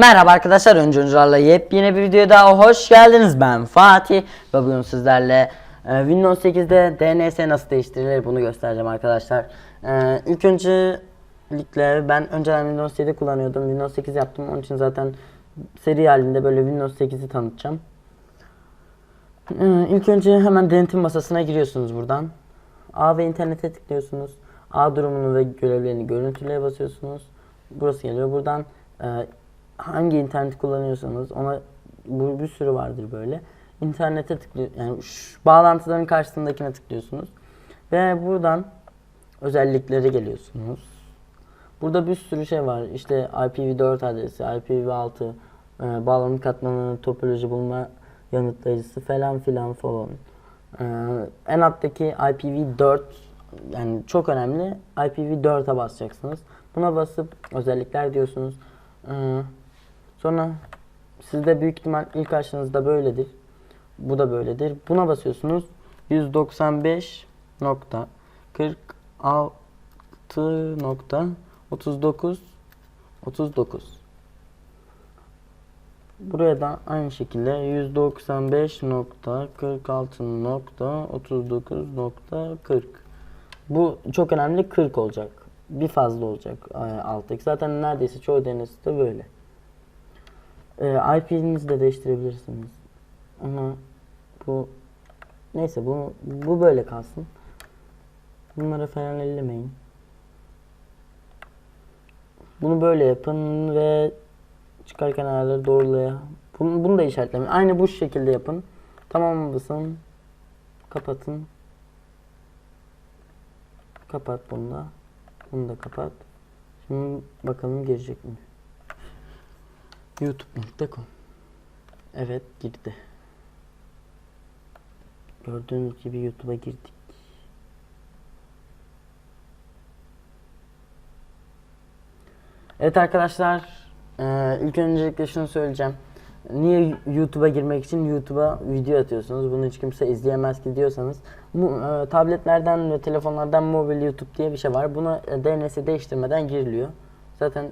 Merhaba arkadaşlar, Öncü Öncüler'le yepyeni bir videoya daha hoş geldiniz. Ben Fatih ve bugün sizlerle e, Windows 8'de DNS nasıl değiştirilir bunu göstereceğim arkadaşlar. E, ilk öncelikle ben önceden Windows 7 kullanıyordum. Windows 8 yaptım. Onun için zaten seri halinde böyle Windows 8'i tanıtacağım. E, ilk önce hemen denetim masasına giriyorsunuz buradan. A ve internete tıklıyorsunuz. A durumunu ve görevlerini görüntüleye basıyorsunuz. Burası geliyor. Buradan e, hangi internet kullanıyorsanız ona bu bir sürü vardır böyle. İnternete tıklıyor yani şu bağlantıların karşısındakine tıklıyorsunuz. Ve buradan özelliklere geliyorsunuz. Burada bir sürü şey var. İşte IPv4 adresi, IPv6, e, bağlantı katmanı, topoloji bulma yanıtlayıcısı falan filan falan. E, en alttaki IPv4 yani çok önemli. IPv4'e basacaksınız. Buna basıp özellikler diyorsunuz. E, sonra sizde büyük ihtimal ilk karşınızda böyledir. Bu da böyledir. Buna basıyorsunuz. 195.46.39 39 Buraya da aynı şekilde 195.46.39.40 Bu çok önemli 40 olacak. Bir fazla olacak e, alttaki. Zaten neredeyse çoğu DNS de böyle. E, IP'nizi de değiştirebilirsiniz. Ama bu neyse bu bu böyle kalsın. Bunları falan ellemeyin. Bunu böyle yapın ve çıkarken ayarları doğrulaya. Bunu, bunu da işaretlemeyin. Aynı bu şekilde yapın. Tamam basın. Kapatın. Kapat bunu da. Bunu da kapat. Şimdi bakalım girecek mi? youtube.com Evet girdi. Gördüğünüz gibi YouTube'a girdik. Evet arkadaşlar, eee, ilk öncelikle şunu söyleyeceğim. Niye YouTube'a girmek için YouTube'a video atıyorsunuz? Bunu hiç kimse izleyemez ki diyorsanız. Bu eee, tabletlerden ve telefonlardan mobil YouTube diye bir şey var. Buna e, DNS değiştirmeden giriliyor. Zaten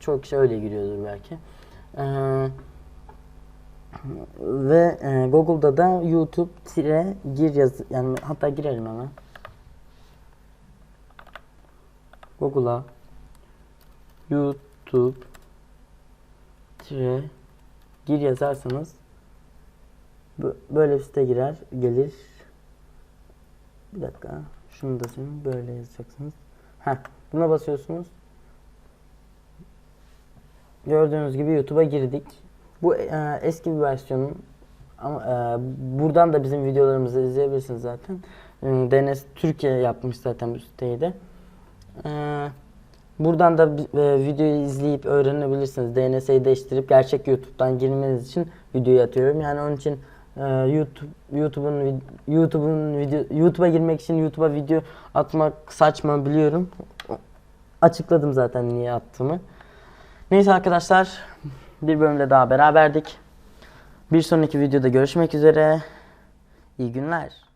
çok kişi öyle giriyordur belki. Eee ve e, Google'da da YouTube tire gir yaz yani hatta girelim hemen. Google'a YouTube tire gir yazarsanız bö- böyle bir site girer gelir. Bir dakika. Şunu da şimdi böyle yazacaksınız. Heh, buna basıyorsunuz. Gördüğünüz gibi YouTube'a girdik. Bu e, eski bir versiyonun ama e, buradan da bizim videolarımızı izleyebilirsiniz zaten. E, DNS Türkiye yapmış zaten bu siteyi de. E, buradan da e, videoyu izleyip öğrenebilirsiniz. DNS'yi değiştirip gerçek YouTube'dan girmeniz için videoyu atıyorum. Yani onun için e, YouTube YouTube'un YouTube'un video YouTube'a girmek için YouTube'a video atmak saçma biliyorum. Açıkladım zaten niye attığımı. Neyse arkadaşlar bir bölümde daha beraberdik. Bir sonraki videoda görüşmek üzere. İyi günler.